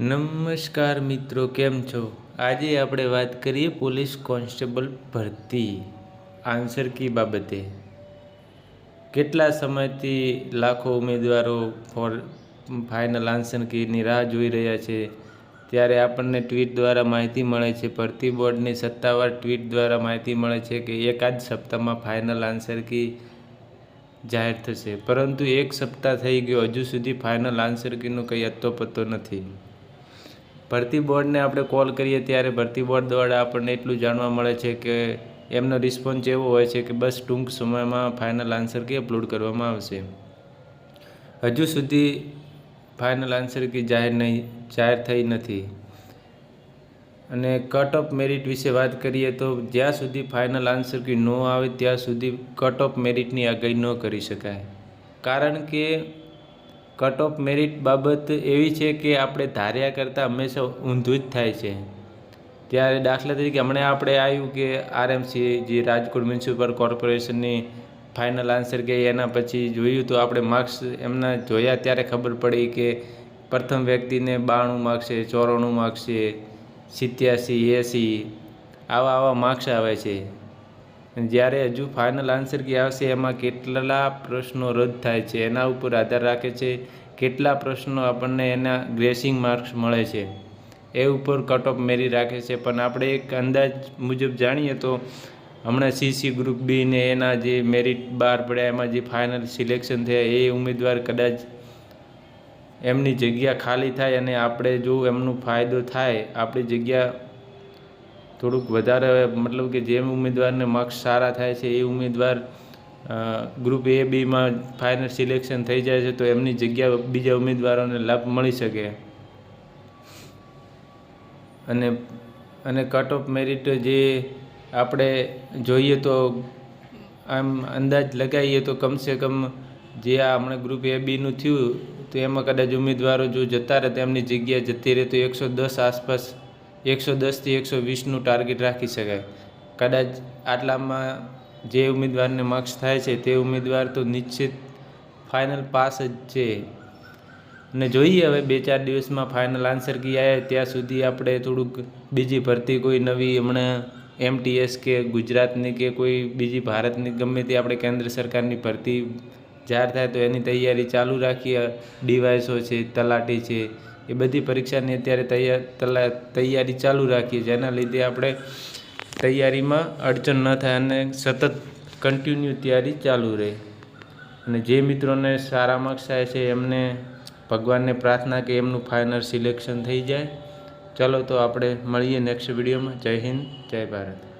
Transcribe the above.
નમસ્કાર મિત્રો, કેમ છો? આજે આપણે વાત કરીએ પોલીસ કોન્સ્ટેબલ ભરતી આન્સર કી બાબતે. કેટલા સમયથી લાખો ઉમેદવારો ફોર ફાઇનલ આન્સર કીની રાહ જોઈ રહ્યા છે? ત્યારે આપણને ટ્વીટ દ્વારા માહિતી મળે છે. ભરતી બોર્ડની સત્તાવાર ટ્વીટ દ્વારા માહિતી મળે છે કે એકાદ સપ્તાહમાં ફાઇનલ આન્સર કી જાહેર થશે. પરંતુ એક સપ્તાહ થઈ ગયો. હજુ સુધી ફાઇનલ આન્સર કીનો કંઈ અત્તો પત્તો નથી. ભરતી બોર્ડને આપણે કોલ કરીએ ત્યારે ભરતી બોર્ડ દ્વારા આપણને એટલું જાણવા મળે છે કે એમનો રિસ્પોન્સ એવો હોય છે કે બસ ટૂંક સમયમાં ફાઇનલ આન્સર કી અપલોડ કરવામાં આવશે. હજુ સુધી ફાઇનલ આન્સર કી જાહેર નહીં, જાહેર થઈ નથી. અને કટ ઓફ મેરિટ વિશે વાત કરીએ તો જ્યાં સુધી ફાઇનલ આન્સર કી ન આવે ત્યાં સુધી કટ ઓફ મેરિટની આગાહી ન કરી શકાય. કારણ કે કટ ઓફ મેરિટ બાબત એવી છે કે આપણે ધાર્યા કરતાં હંમેશા ઊંધું જ થાય છે. ત્યારે દાખલા તરીકે હમણાં આપણે આવ્યું કે આરએમસી જે રાજકોટ મ્યુનિસિપલ કોર્પોરેશનની ફાઇનલ આન્સર કે એના પછી જોયું તો આપણે માર્ક્સ એમના જોયા ત્યારે ખબર પડી કે પ્રથમ વ્યક્તિને બાણું માર્ક્સ છે, ચોરાણું માર્ક્સ છે, સિત્યાસી, એંસી આવા આવા માર્ક્સ આવે છે. જ્યારે હજુ ફાઇનલ આન્સર કે આવશે, એમાં કેટલા પ્રશ્નો રદ થાય છે, એના ઉપર આધાર રાખે છે, કેટલા પ્રશ્નો આપણને એના ગ્રેસિંગ માર્ક્સ મળે છે. એ ઉપર કટ ઓફ મેરી રાખે છે, પણ આપણે એક અંદાજ મુજબ જાણીએ તો હમણાં સીસી ગ્રુપ બી ને એના જે મેરિટ બહાર પડ્યા, એમાં જે ફાઇનલ સિલેક્શન થયા, એ ઉમેદવાર કદાચ એમની જગ્યા ખાલી થાય અને આપણે જો એમનો ફાયદો થાય, આપણી જગ્યા થોડુંક વધારે મતલબ કે જે ઉમેદવારને માર્ક્સ સારા થાય છે એ ઉમેદવાર ગ્રુપ એ બીમાં ફાઇનલ સિલેક્શન થઈ જાય છે તો એમની જગ્યા બીજા ઉમેદવારોને લાભ મળી શકે. અને અને કટ ઓફ મેરિટ જે આપણે જોઈએ તો આમ અંદાજ લગાવીએ તો કમસે કમ જે આ હમણાં ગ્રુપ એ બીનું થયું તો એમાં કદાચ ઉમેદવારો જો જતા રહે તેમની જગ્યા જતી રહે તો એકસો દસ આસપાસ એકસો દસથી એકસો વીસનું ટાર્ગેટ રાખી શકાય. કદાચ આટલામાં જે ઉમેદવારને માર્ક્સ થાય છે તે ઉમેદવાર તો નિશ્ચિત ફાઇનલ પાસ જ છે. અને જોઈએ હવે બે ચાર દિવસમાં ફાઇનલ આન્સર કી આવે ત્યાં સુધી આપણે થોડુંક બીજી ભરતી કોઈ નવી હમણાં એમટીએસ કે ગુજરાતની કે કોઈ બીજી ભારતની ગમે તે આપણે કેન્દ્ર સરકારની ભરતી જાહેર થાય તો એની તૈયારી ચાલુ રાખીએ. ડીવાયસો છે, તલાટી છે, એ બધી પરીક્ષાની અત્યારે તૈયાર તૈયારી ચાલુ રાખીએ જેના લીધે આપણે તૈયારીમાં અડચણ ન થાય અને સતત કન્ટિન્યુ તૈયારી ચાલુ રહે. અને જે મિત્રોને સારા માર્ક્સ થાય છે, એમને ભગવાનને પ્રાર્થના કે એમનું ફાઇનલ સિલેક્શન થઈ જાય. ચાલો તો આપણે મળીએ નેક્સ્ટ વિડીયોમાં જય હિન્દ, જય ભારત.